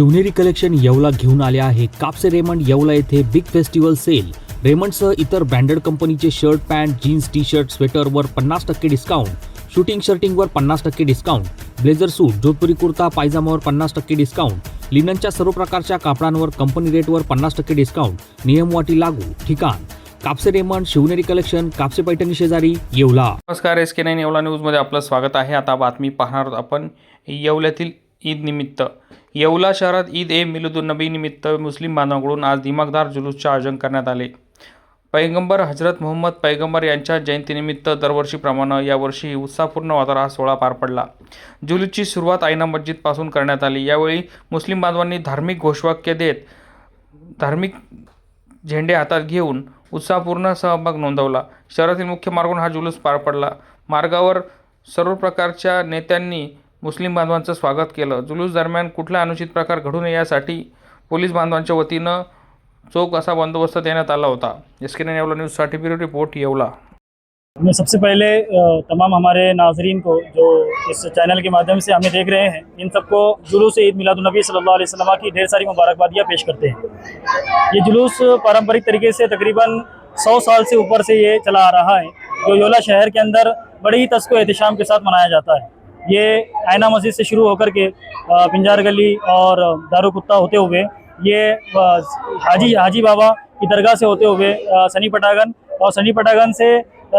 Shivneri collection Yeola घेऊन आले आहे. कापसे रेमंड येवला येथे बिग फेस्टिवल सेल. रेमंडसह इतर ब्रँडेड कंपनीचे shirt pant jeans T shirt स्वेटरवर पन्नास टक्के डिस्काउंट. शूटिंग शर्टिंगवर पन्नास टक्के discount. Blazer suit Jodhpuri kurta पायजामावर पन्नास टक्के डिस्काउंट. लिननच्या सर्व प्रकारच्या कापडांवर कंपनी रेटवर पन्नास टक्के डिस्काउंट. नियमवाटी लागू. ठिकाण. कापसे रेमंड शिवनेरी कलेक्शन कापसे पैठणी शेजारी येवला. नमस्कार एस के नाईन येवला न्यूजमध्ये आपलं स्वागत आहे. आता बातमी पाहणार आपण. येवल्यातील ईदनिमित्त येवला शहरात ईद ए मिलुदुन्नबी निमित्त मुस्लिम बांधवांकडून आज दिमागदार जुलूसचे आयोजन करण्यात आले. पैगंबर हजरत मोहम्मद पैगंबर यांच्या जयंतीनिमित्त दरवर्षीप्रमाणे यावर्षी उत्साहपूर्ण वातावरण हा सोहळा पार पडला. जुलूसची सुरुवात आयना मस्जिदपासून करण्यात आली. यावेळी मुस्लिम बांधवांनी धार्मिक घोषवाक्य देत धार्मिक झेंडे हातात घेऊन उत्साहपूर्ण सहभाग नोंदवला. शहरातील मुख्य मार्गावरून हा जुलूस पार पडला. मार्गावर सर्व प्रकारच्या नेत्यांनी मुस्लिम बांधवांचं स्वागत केलं. जुलूस दरम्यान कुठला अनुचित प्रकार घडू नये यासाठी पोलीस बांधवांच्या वतीनं चोख असा बंदोबस्त देण्यात आला होता. इसके येवला न्यूजसाठी ब्युरो रिपोर्ट येवला. मैं सबसे पहले तमाम हमारे नाजरीन को जो इस चैनल के माध्यम से हमें देख रहे हैं इन सबको जुलूस ईद मिलादुलनबी सल्लल्लाहु अलैहि वसल्लम की ढेर सारी मुबारकबादियाँ पेश करते हैं। ये जुलूस पारंपरिक तरीके से तकरीबन सौ साल से ऊपर से ये चला आ रहा है जो योला शहर के अंदर बड़े ही तस्को एहतशाम के साथ मनाया जाता है। ये आयना मस्जिद से शुरू होकर के पिंजार गली और दारू कुत्ता होते हुए, ये हाजी हाजी बाबा की दरगाह से होते हुए सनी पटागन और सनी पटागन से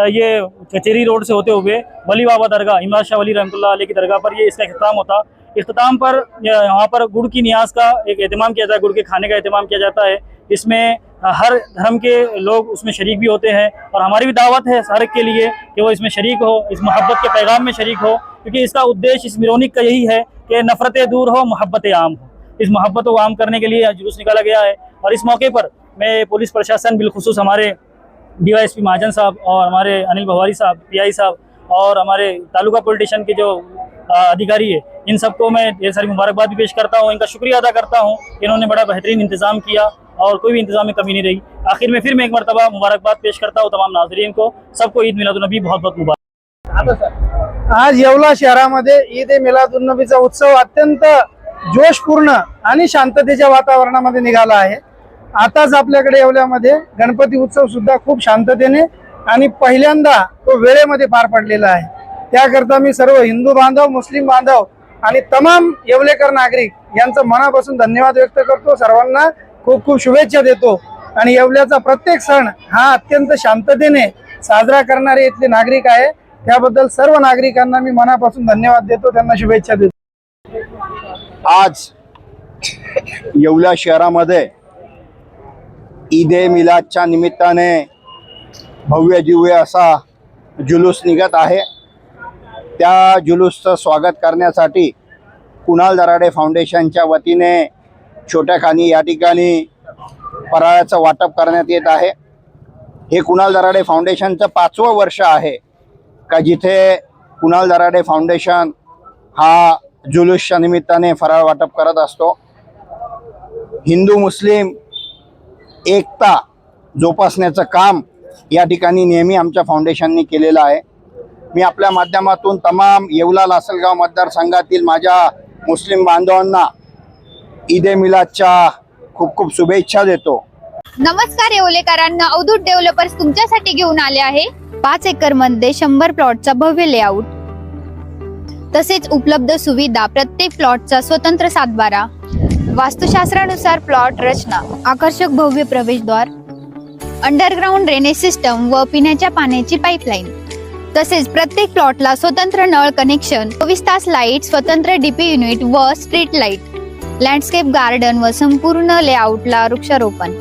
ये कचेरी रोड से होते हुए वली बाबा दरगाह, इमरान शाह वली अलैह की दरगाह पर ये इसका अख्ताम होता। इख्ताम पर यहाँ पर गुड़ की न्याज का एक अहतमाम किया जाता है, गुड़ के खाने का अहतमाम किया जाता है। इसमें हर धर्म के लोग उसमें शरीक भी होते हैं और हमारी भी दावत है हर के लिए कि वो इसमें शरीक हो, इस मोहब्बत के पैगाम में शरीक हो। क्योंकि इसका उद्देश्य इस मिरोनिक का यही है कि नफ़रतें दूर हो, मोहब्बत आम हो। इस मोहब्बत को आम करने के लिए जुलूस निकाला गया है और इस मौके पर मैं पुलिस प्रशासन, बिलखसूस हमारे डीवाईएसपी महाजन साहब और हमारे अनिल भवारी साहब, पीआई साहब और हमारे तालुका पोलिटिशन के जो अधिकारी है, इन सबको मैं ढेर सारी मुबारकबाद भी पेश करता हूँ। इनका शुक्रिया अदा करता हूँ इन्होंने बड़ा बेहतरीन इंतज़ाम किया और कोई भी इंतज़ाम में कमी नहीं रही। आखिर में फिर मैं एक मरतबा मुबारकबाद पेश करता हूँ तमाम नाजरीन को। सबको ईद मिलादुलनबी बहुत बहुत मुबारक। आज येवला शहरामध्ये ईद ए मिलादुन्नबीचा उत्सव अत्यंत जोशपूर्ण आणि शांततेच्या वातावरणामध्ये निघाला आहे. आताच आपल्याकडे येवल्यामध्ये गणपती उत्सव सुद्धा खूप शांततेने आणि पहिल्यांदा तो वेळेमध्ये पार पडलेला आहे. त्याकरता मी सर्व हिंदू बांधव मुस्लिम बांधव आणि तमाम येवलेकर नागरिक यांचं मनापासून धन्यवाद व्यक्त करतो. सर्वांना खूप खूप शुभेच्छा देतो. आणि येवल्याचा प्रत्येक सण हा अत्यंत शांततेने साजरा करणारे इथले नागरिक आहे. त्याबद्दल सर्व नागरिकांना मी मनापासून धन्यवाद देतो. त्यांना शुभेच्छा देतो. आज येवला शहरामध्ये ईद ए मिलादच्या निमित्ताने भव्य दिव्य असा जुलूस निघत आहे. त्या जुलूसचं स्वागत करण्यासाठी कुणाल दराडे फाउंडेशनच्या वतीने छोट्या खानी या ठिकाणी फराळाचं वाटप करण्यात येत आहे. हे कुणाल दराडे फाउंडेशनचं पाचवं वर्ष आहे. का जिथे कुणाल दराडे फाउंडेशन हा जुलूसच्या निमित्ताने फराळ वाटप करत असतो. हिंदू मुस्लिम एकता जोपासण्याचं काम या ठिकाणी नेहमी आमच्या फाउंडेशनने केलेलं आहे. मी आपल्या माध्यमातून तमाम येवला लासलगाव मतदारसंघातील माझ्या मुस्लिम बांधवांना ईद ए मिलादच्या खूप खूप शुभेच्छा देतो. नमस्कार येवलेकरांना अवधूत डेव्हलपर्स तुमच्यासाठी घेऊन आले आहे. पाच एकरमध्ये शंभर प्लॉटचा भव्य लेआउट. तसेच उपलब्ध सुविधा प्रत्येक प्लॉटचा स्वतंत्र सातबारा. वास्तुशास्त्रानुसार प्लॉट रचना आकर्षक भव्य प्रवेशद्वार अंडरग्राउंड ड्रेनेज सिस्टम व पिण्याच्या पाण्याची पाईपलाईन तसेच प्रत्येक प्लॉटला स्वतंत्र नळ कनेक्शन चोवीस तास लाइट स्वतंत्र डीपी युनिट व स्ट्रीट लाइट लँडस्केप गार्डन व संपूर्ण लेआउटला वृक्षारोपण.